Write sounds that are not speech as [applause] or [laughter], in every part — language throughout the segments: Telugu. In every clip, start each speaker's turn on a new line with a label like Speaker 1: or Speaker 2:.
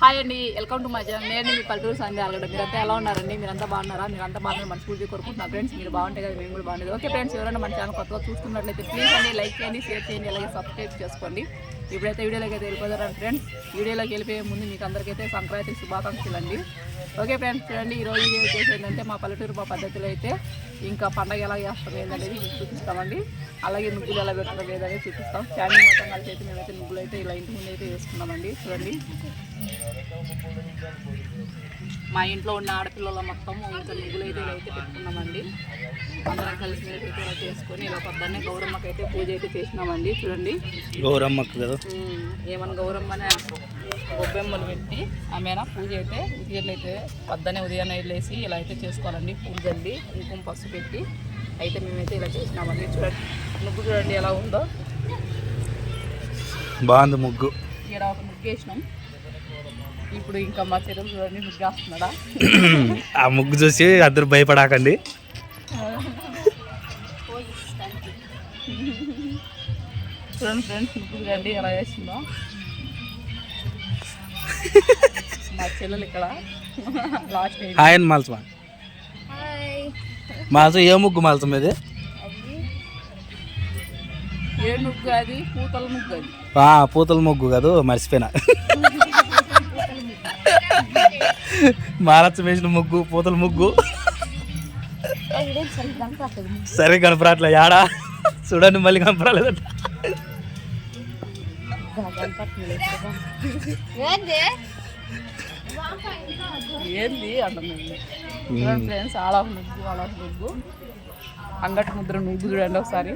Speaker 1: హాయ్ అండి వెల్కమ్ టు మై ఛానల్ నేను మీ పల్లెటూరు సంధ్య అలగడ. మీరంతా ఎలా ఉన్నారండి? మీరంతా బాగున్నారా? మీరంతా బాగున్నారు మనస్ఫూర్తి కోరుకుంటున్నా. ఫ్రెండ్స్ మీరు బాగుంటే కదా మేము కూడా బాగుంటుంది ఓకే ఫ్రెండ్స్ ఎవరైనా మన ఛానల్ కొత్తగా చూస్తున్నట్లయితే ప్లీజ్ అండి లైక్ చేయండి షేర్ చేయండి అలాగే సబ్స్క్రైబ్ చేసుకోండి. ఇప్పుడైతే వీడియోలోకి అయితే వెళ్ళిపోతారు ఫ్రెండ్స్ వీడియోలోకి వెళ్ళిపోయే ముందు మీకు అందరికైతే సంక్రాంతి శుభాకాంక్షలు అండి. ఓకే ఫ్రెండ్స్ చూడండి ఈరోజు వీడియో వచ్చేసి ఏంటంటే మా పల్లెటూరు మా పద్ధతిలో అయితే ఇంకా పండగ ఎలా చేస్తాం ఏంటనేది మీకు చూపిస్తామండి. అలాగే నువ్వులు ఎలా పెట్టడం లేదనేది చూపిస్తాం. ఫ్యామిలీ మొత్తం కలిసి అయితే మేమైతే నువ్వులు అయితే ఇలా ఇంటి ముందు అయితే వేసుకున్నామండి. చూడండి. మా ఇంట్లో ఉన్న ఆడపిల్లల మొత్తం ఇంకా నువ్వులు అయితే పెట్టుకున్నామండి. అందరం కలిసి అయితే చేసుకొని ఇలా పొద్దున్నే గౌరమ్మకి అయితే పూజ అయితే చేసినామండి. చూడండి.
Speaker 2: గౌరమ్మకు కదా?
Speaker 1: ఏమన్నా గౌరమ్మని గొబ్బెమ్మలు పెట్టి ఆమెన పూజ అయితే ఉదయం అయితే పొద్దున్నే ఉదయాన్నే లేసి ఇలా అయితే చేసుకోవాలండి. పూజ చల్లి కుంకుమ పసుపు పెట్టి అయితే మేమైతే ఇలా చేసినామండి. చూడండి. ముగ్గు చూడండి ఎలా ఉందో.
Speaker 2: బాగుంది ముగ్గు.
Speaker 1: ఇక్కడ ఒక ముగ్గు వేసినాం. ఇప్పుడు ఇంకా మా చెరువులు చూడండి ముగ్గు వేస్తున్నాడా?
Speaker 2: ఆ ముగ్గు చూసి అందరు భయపడాకండి.
Speaker 1: చూడండి ఫ్రెండ్స్ ముగ్గు చూడండి ఎలా వేసిందో. మా చెల్లెలు ఇక్కడ. లాస్ట్
Speaker 2: హాయ్ అని మాల్సమా? మాల్సం ఏ ముగ్గు మాల్సం ఇది?
Speaker 1: ఏ ముగ్గు అది? పూతల ముగ్గు అది.
Speaker 2: ఆ, పూతల ముగ్గు కాదు మర్చిపోయినా. మాలచ్చం వేసిన ముగ్గు పూతల ముగ్గు. సరే కనపరాట్లే యాడా? చూడండి మళ్ళీ కనపరాలేదంట
Speaker 1: ఏంది? ఫ్రెండ్స్ ముగ్గు ముగ్గు. అంగటి ముద్ర ముగ్గు చూడండి ఒకసారి.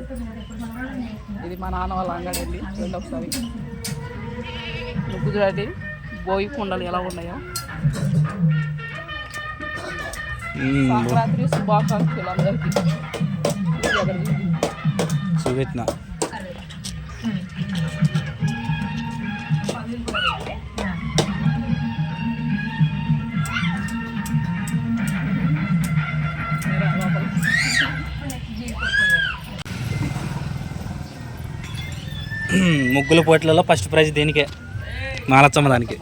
Speaker 1: ఇది మా నాన్న వాళ్ళ అంగడి అండి చూడండి ఒకసారి. ముగ్గు చూడండి బోయి కుండలు ఎలా ఉన్నాయో. సంక్రాంతి శుభాకాంక్షలు అందరికీ.
Speaker 2: చూపెట్టిన. ముగ్గుల పోటీలలో ఫస్ట్ ప్రైజ్ దీనికే మాలచ్చమ్మ దానికి.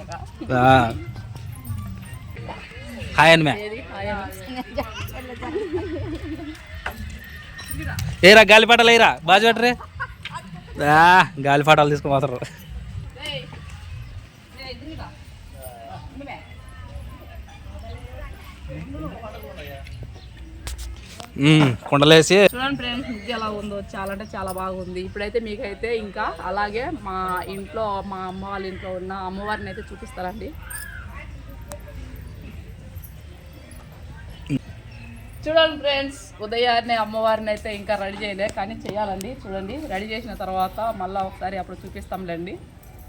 Speaker 2: హాయ్ అని మే
Speaker 1: ఏది ఆయన
Speaker 2: ఏరా గాలిపాటాలు ఏరా? బాజు పెట్టరే ఆ, గాలిపాటాలు తీసుకుపోతారు కుండలేసి
Speaker 1: చూడండి ఫ్రెండ్స్ ముగ్గు ఎలా ఉందో చాలా అంటే చాలా బాగుంది. ఇప్పుడైతే మీకైతే ఇంకా అలాగే మా ఇంట్లో మా అమ్మ వాళ్ళ ఇంట్లో ఉన్న అమ్మవారిని అయితే చూపిస్తారండి. చూడండి ఫ్రెండ్స్ ఉదయాన్నే అమ్మవారిని అయితే ఇంకా రెడీ చేయలే కానీ చేయాలండి. చూడండి రెడీ చేసిన తర్వాత మళ్ళీ ఒకసారి అప్పుడు చూపిస్తాంలేండి.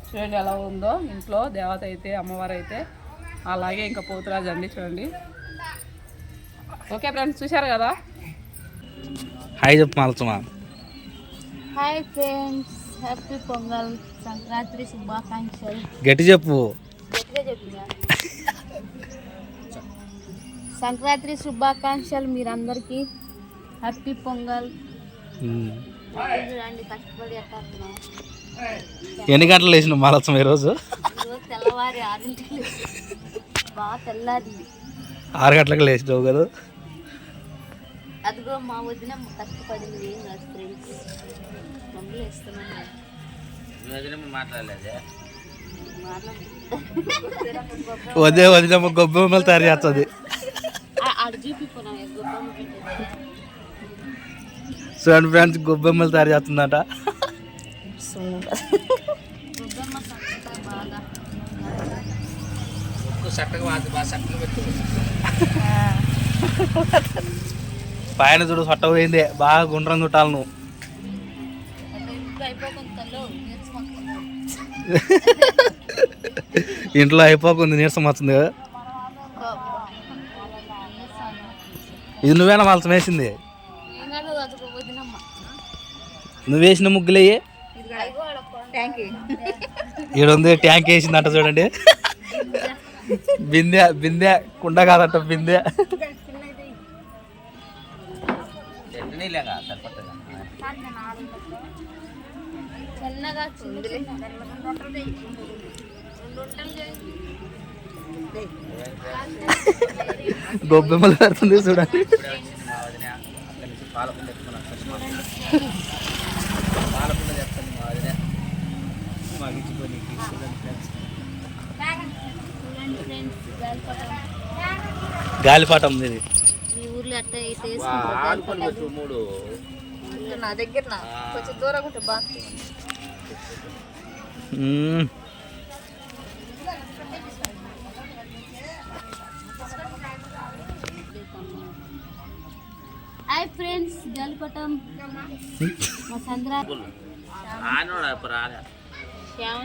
Speaker 1: చూడండి ఎలా ఉందో ఇంట్లో దేవత అయితే అమ్మవారు అయితే. అలాగే ఇంకా పోతురాజు అండి చూడండి. ఓకే ఫ్రెండ్స్ చూశారు కదా?
Speaker 2: హాయ్ చెప్పు
Speaker 3: hi friends happy Pongal Sankranti శుభాకాంక్షలు.
Speaker 2: గట్టి చెప్పు.
Speaker 3: గట్టిగా చెప్పినా సంక్రాంతి శుభాకాంక్షలు మీరందరికీ. హ్యాపీ పొంగల్. చూడండి కష్టపడి
Speaker 2: ఎన్ని గంటలు వేసిన మాలచ్చమ్మ ఈరోజు?
Speaker 3: తెల్లవారి ఆరింటికి బాగా తెల్లారింది
Speaker 2: ఆరు గంటలకు లేచినావు కదా?
Speaker 3: అదిగో మా వదిన కష్టపడింది ఏం కాదు ఫ్రెండ్స్ మమ్మీ వేస్తున్నాను
Speaker 2: వదే వదినమ్మ గొబ్బెమ్మలు తయారు చేస్తుంది. చూడండి ఫ్రెండ్స్ గొబ్బెమ్మలు తయారు చేస్తుందట. పైన చూడు సొట్ట పోయింది. బాగా గుండ్రం చుట్టాలి నువ్వు. ఇంట్లో అయిపోకుంది నీరసం వస్తుంది కదా. ఇది నువ్వేనా మాలసం వేసింది. నువ్వు వేసిన ముగ్గులయ్యి
Speaker 3: యూ
Speaker 2: ఈడుంది ట్యాంక్ వేసిందంట చూడండి. బిందె బిందె కుండ కాదంట బిందె.
Speaker 3: చిన్నగా
Speaker 2: గొబ్బెమ్మలు పెడుతుంది చూడండి.
Speaker 3: గాలిపటం
Speaker 2: ఇది.
Speaker 1: నా దగ్గర కొంచెం దూరం ఉంటే బాగా
Speaker 3: ఫ్రెండ్స్ గాలిపటం మా సంద్ర. శ్యామ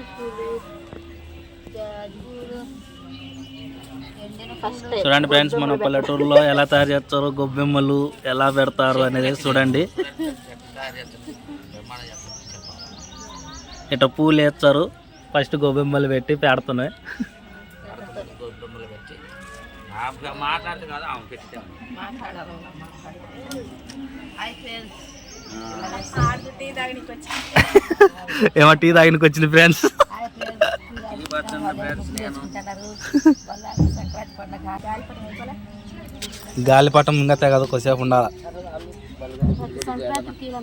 Speaker 2: చూడండి ఫ్రెండ్స్ మన పల్లెటూరులో ఎలా తయారు చేస్తారో గొబ్బెమ్మలు ఎలా పెడతారు అనేది చూడండి. ఇట్లా పూలు వేస్తారు. ఫస్ట్ గొబ్బెమ్మలు పెట్టి పెడుతున్నాయి. [laughs] ఏమో టీ తాగినకి వచ్చింది ఫ్రెండ్స్. గాలిపటం ఇంకా తెగదు కొద్దిసేపు ఉండాలి.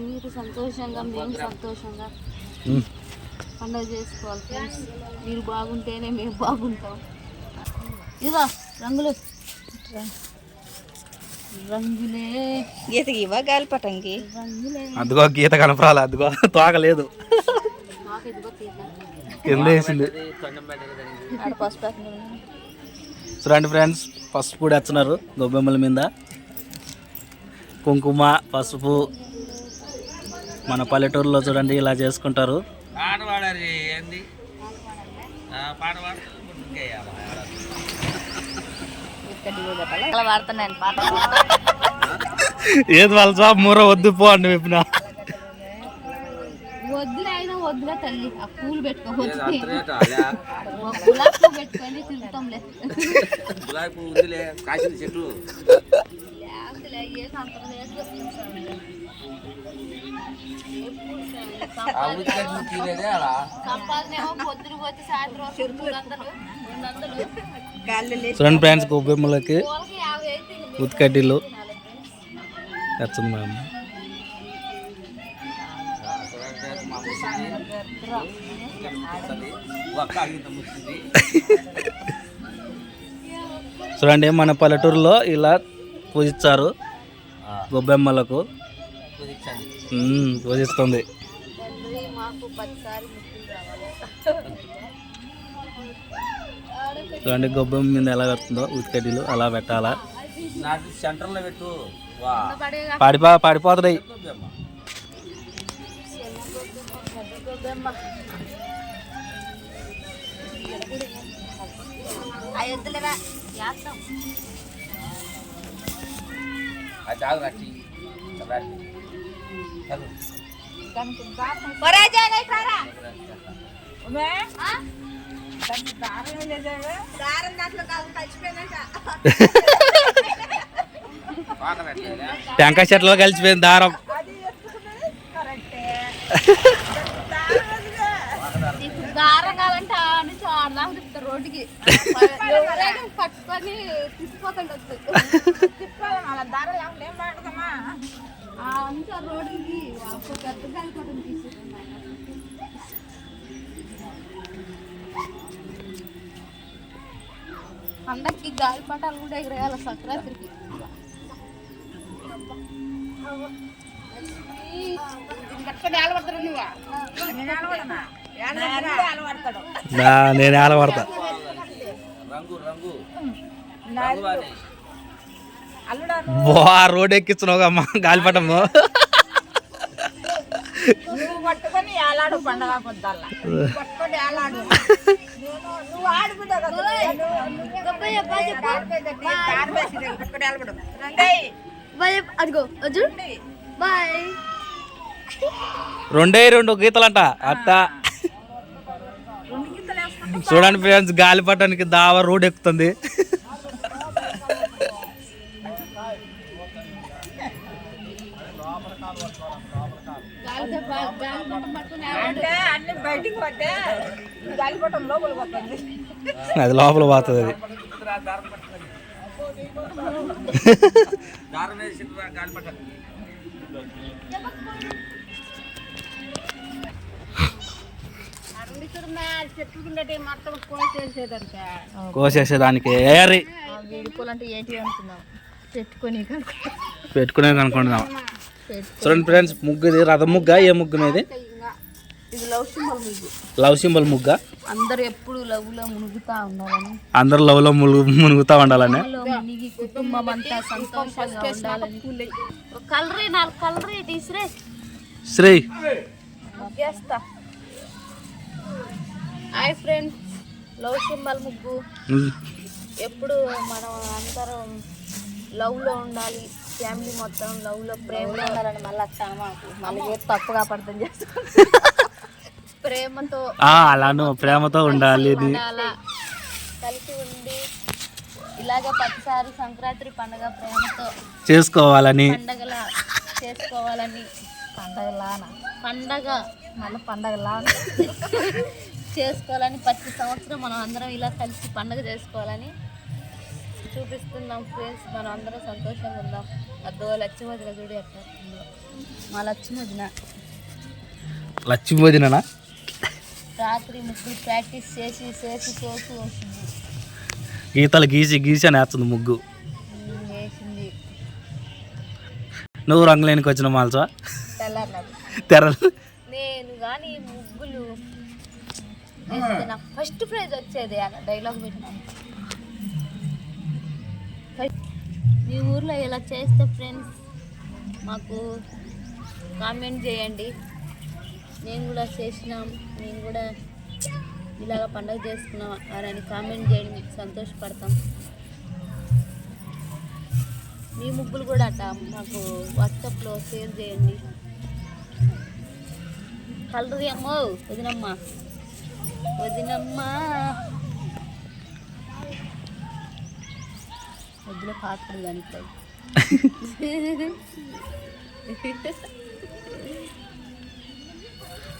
Speaker 3: మీరు సంతోషంగా మేము సంతోషంగా. పండుగ చేసుకోవాలి ఫ్రెండ్స్ మీరు బాగుంటేనే మేము బాగుంటాం. ఇదిగో రంగులు రంగులే.
Speaker 1: గీతకి ఇవ్వ గాలిపటంకి
Speaker 3: రంగులే.
Speaker 2: అదిగో గీత కనపరాలి అదిగో తోకలేదు
Speaker 1: ఆడ పసుపు
Speaker 2: చూడండి ఫ్రెండ్స్ పసుపు కూడా వేస్తున్నారు గొబ్బెమ్మల మీద. కుంకుమ పసుపు మన పల్లెటూరులో చూడండి ఇలా చేసుకుంటారు.
Speaker 1: అలా వాడుతున్నాను పాట
Speaker 2: ఏది వాళ్ళ జాబ్ మూర వద్దు పో అండి చెప్పిన
Speaker 3: వద్దులే అయినా వద్దులే తల్లి. ఆ పూలు పెట్టుకో వద్దు గులాబీ పువ్వు పెట్టుకొని సంపాదనేమో పొద్దున పోతే సాయంత్రం
Speaker 2: చూడండి ఫ్రెండ్స్
Speaker 3: అయితే ఇంక
Speaker 2: ఉతికడ్డీలు తెచ్చింది మేము చూడండి మన పల్లెటూరులో ఇలా పూజిస్తారు గొబ్బెమ్మలకు మ్మ్, పూజిస్తుంది. [laughs] చూడండి గొబ్బెమ్మ మీద ఎలా కడుతుందో ఉతికడ్డీలు అలా పెట్టాలా.
Speaker 4: సెంటర్లో పెట్టు.
Speaker 2: పడిపో పడిపోతున్నాయి
Speaker 3: ఆ? దారం చేస్తాం
Speaker 4: అది చాలు
Speaker 2: టెంకాయ చెట్లలో కలిసిపోయింది దారం.
Speaker 3: ఇప్పుడు దారం కావాలంటే ఆ నుంచి ఆడదాకా తిప్పుతారు రోడ్డుకి ఎవరైనా దారం తీసుకుపోతుండొచ్చు ఏం నుంచి ఆ రోడ్డుకి పెద్ద అందరికి గాలిపటాలు కూడా ఎగరేయాలి సంక్రాంతికి.
Speaker 2: నా నేను ఎలా పడతా.
Speaker 4: రంగు రంగు. రంగు వాడి.
Speaker 2: బా రోడ్ ఎక్కిస్తున్నావు అమ్మ గాలిపటము
Speaker 1: పట్టుకొని ఏలాడు పండగ పొద్దాల [laughs] పట్టుకొని ఏలాడు. నువ్వు ఆడుకుంటా కదా పట్టుకొని ఏలబడు. రంగయ్య
Speaker 3: బాయ్ అదిగో అర్జున్. బాయ్.
Speaker 2: రెండే రెండు గీతలంట. అట్ట చూడండి ఫ్రెండ్స్ గాలిపటానికి దావ రోడ్ ఎక్కుతుంది. [laughs]
Speaker 1: అంటే అన్ని బయటికి పోతే గాలిపటం లోపలికి పోతుంది.
Speaker 2: అది లోపల పోతుంది అది. కోసేసేదానికి.
Speaker 3: పెట్టుకొని
Speaker 2: పెట్టుకునే అనుకుంటున్నాం చూడండి ఫ్రెండ్స్ ముగ్గు ఇది రథం ముగ్గ ఏ ముగ్గు ఇది
Speaker 3: ఇది లవ్ సింబల్
Speaker 2: లవ్ ముగ్గ.
Speaker 3: అందరు ఎప్పుడు లవ్లో మునుగుతా ఉండాలని.
Speaker 2: అందరు లవ్లో ములుగు మునుగుతా ఉండాలని.
Speaker 3: లో మునిగి కుటుంబం అంతా సంతోషంగా ఉండాలని. కలరీ నాలుగు కలరీ తీసిరే.
Speaker 2: శ్రీ.
Speaker 3: ముగ్గేస్తా హాయ్ ఫ్రెండ్స్ లవ్ సింబల్ ముగ్గు. ఎప్పుడు మనం అందరం లవ్లో ఉండాలి. ఫ్యామిలీ మొత్తం లవ్లో ప్రేమలో ఉండాలని మళ్ళీ వచ్చాను మాకు మళ్ళీ ఏది తప్పుగా అర్థం చేస్తాం ప్రేమతో
Speaker 2: ఆ, అలాను ప్రేమతో. ఉండాలా?
Speaker 3: కలిసి ఉండి ఇలాగే ప్రతిసారి సంక్రాంతి పండగ ప్రేమతో
Speaker 2: చేసుకోవాలని.
Speaker 3: పండగల చేసుకోవాలని. పండగలాన? పండగ. మళ్ళీ పండగలా? చేసుకోవాలని ప్రతి సంవత్సరం మనం అందరం ఇలా కలిసి పండగ చేసుకోవాలని చూపిస్తున్నాం ఫ్రెండ్స్. మనం అందరం సంతోషంగా ఉందాం. అదో లక్ష్మీ వదిన చూడు ఎట్లా. మా లక్ష్మీ వదిన
Speaker 2: వదిననా
Speaker 3: రాత్రి ముగ్గురు ప్రాక్టీస్ చేసి చేసి చేసి
Speaker 2: గీతలు గీసి గీసి అని వేస్తుంది ముగ్గు.
Speaker 3: వేసింది.
Speaker 2: నువ్వు రంగులేనికి వచ్చిన మాల్సా తెరలు.
Speaker 3: నేను కానీ ముగ్గులు ఫస్ట్ ప్రైజ్ వచ్చేది అలా డైలాగ్ పెట్టినాను మీ ఊర్లో ఇలా చేస్తే ఫ్రెండ్స్ మాకు కామెంట్ చేయండి. నేను కూడా చేసినాం నేను కూడా ఇలాగ పండగ చేసుకున్నాం అని కామెంట్ చేయండి మీకు సంతోషపడతాం. మీ ముగ్గులు కూడా అట్ట మాకు వాట్సాప్లో షేర్ చేయండి. కలరు అమ్మో వదినమ్మ. వదినమ్మ. వదిన పాత్ర దానికి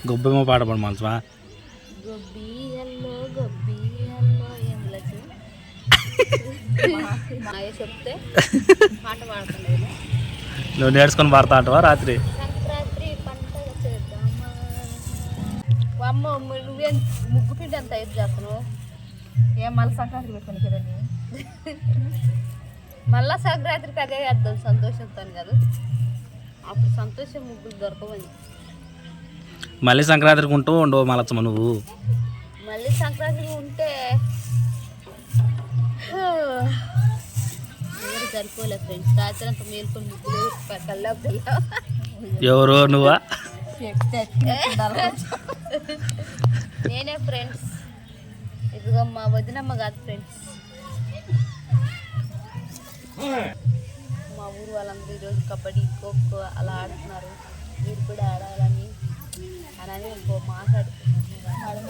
Speaker 2: గొబ్బెమ్మ పాట పడు మాల్సా
Speaker 3: గొబ్బియల్లో గొబ్బియల్లో ఎందులో మాయ చెప్తే పాట పాడుతున్నాను
Speaker 2: నువ్వు నేర్చుకొని పాడతా అంటావా రాత్రి?
Speaker 3: సంక్రాంతి పండగ చేద్దామా? అమ్మ నువ్వేం ముగ్గు పిండి అంత ఇది చేస్తున్నావు?
Speaker 1: ఏం మళ్ళీ సంక్రాంతి పెట్టుకుని కదండి
Speaker 3: మళ్ళా సంక్రాంతికి అదే చేద్దాం సంతోషంతో కదా. అప్పుడు సంతోషం ముగ్గులు దొరకవని.
Speaker 2: మళ్ళీ సంక్రాంతికి ఉంటూ ఉండవు మలచ్చమ్మ నువ్వు.
Speaker 3: మళ్ళీ సంక్రాంతికి ఉంటే ఎవరు సరిపోలేదు ఫ్రెండ్స్. రాత్రి అంతా మేల్కొని ముగ్గులు కల్లా పిల్ల.
Speaker 2: ఎవరు నువ్వా?
Speaker 3: నేనే ఫ్రెండ్స్. ఇదిగో మా వదినమ్మ కాదు ఫ్రెండ్స్ మా ఊరు వాళ్ళందరూ ఈరోజు కబడ్డీ ఖోఖో అలా ఆడుతున్నారు. మీరు కూడా ఆడాలని అని ఇంకో మాట్లాడుతున్నారు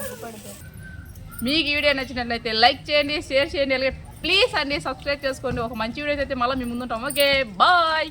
Speaker 1: మీకు ఈ వీడియో నచ్చినట్లయితే లైక్ చేయండి షేర్ చేయండి అలాగే ప్లీజ్ అండి సబ్స్క్రైబ్ చేసుకోండి. ఒక మంచి వీడియో అయితే మళ్ళీ మీ ముందుంటాం. Okay bye.